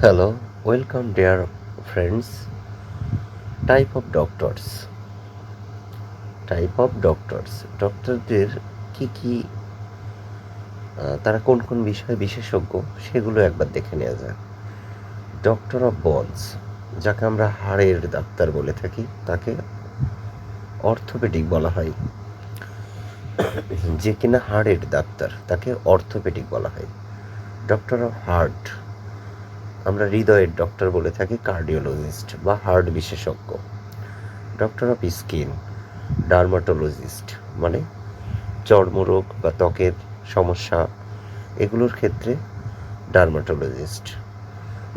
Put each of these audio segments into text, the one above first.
Hello, welcome dear friends. Type of doctors. Type of doctors ডক্টরদের কি কি তারা কোন কোন বিষয়ে বিশেষজ্ঞ সেগুলো একবার দেখে নেওয়া যাক ডক্টর অফ বনস যাকে আমরা হাড়ের ডাক্তার বলে থাকি তাকে অর্থোপেডিক বলা হয় যে কিনা হাড়ের ডাক্তার তাকে অর্থোপেডিক বলা হয় ডক্টর অফ হার্ট আমরা হৃদয়ের ডক্টর বলে থাকি কার্ডিওলজিস্ট বা হার্ট বিশেষজ্ঞ। ডক্টর অফ স্কিন ডার্মাটোলজিস্ট মানে চর্মরোগ বা ত্বকের সমস্যা, এগুলোর ক্ষেত্রে ডার্মাটোলজিস্ট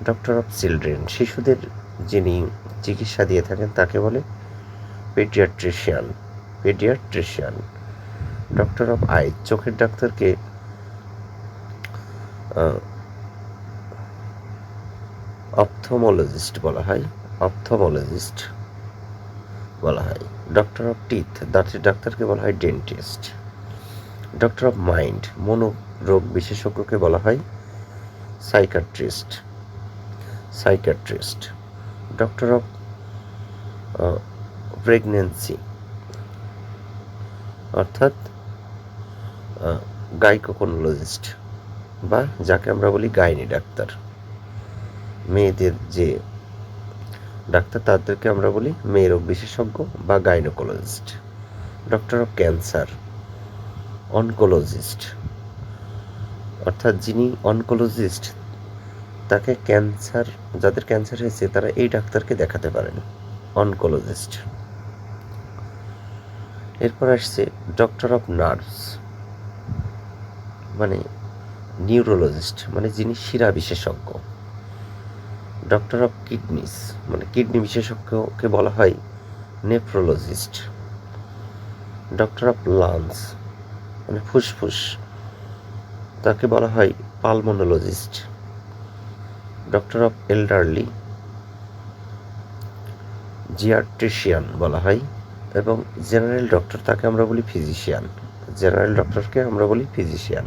ডক্টর অফ চিলড্রেন শিশুদের যিনি চিকিৎসা দিয়ে থাকেন তাকে বলে paediatrician paediatrician doctor of eye চোখের ডাক্তারকে অপথমোলজিস্ট বলা হয়, অপথমোলজিস্ট বলা হয়। ডক্টর অফ টিথ দাঁতের ডাক্তারকে বলা হয় ডেন্টিস্ট ডক্টর অফ মাইন্ড মনোরোগ বিশেষজ্ঞকে বলা হয় psychiatrist psychiatrist doctor of pregnancy অর্থাৎ গাইকোকোনোলজিস্ট বা যাকে আমরা বলি গাইনি ডাক্তার। মেয়েদের যে ডাক্তার, তাদেরকে আমরা বলি মেয়েরোগ বিশেষজ্ঞ বা gynaecologist doctor of cancer oncologist অর্থাৎ যিনি অনকোলজিস্ট তাকে ক্যান্সার যাদের ক্যান্সার হয়েছে, তারা এই ডাক্তারকে দেখাতে পারেন অনকোলজিস্ট এরপর আসছে ডক্টর অফ নার্ভস মানে নিউরোলজিস্ট মানে যিনি শিরা বিশেষজ্ঞ। ডক্টর অফ কিডনিস মানে কিডনি বিশেষজ্ঞকে বলা হয় নেফ্রোলজিস্ট ডক্টর অফ লাংস মানে ফুসফুস, তাকে বলা হয় pulmonologist doctor of elderly geriatrician বলা হয়, এবং জেনারেল ডক্টর তাকে আমরা বলি ফিজিশিয়ান জেনারেল ডক্টরকে আমরা বলি ফিজিশিয়ান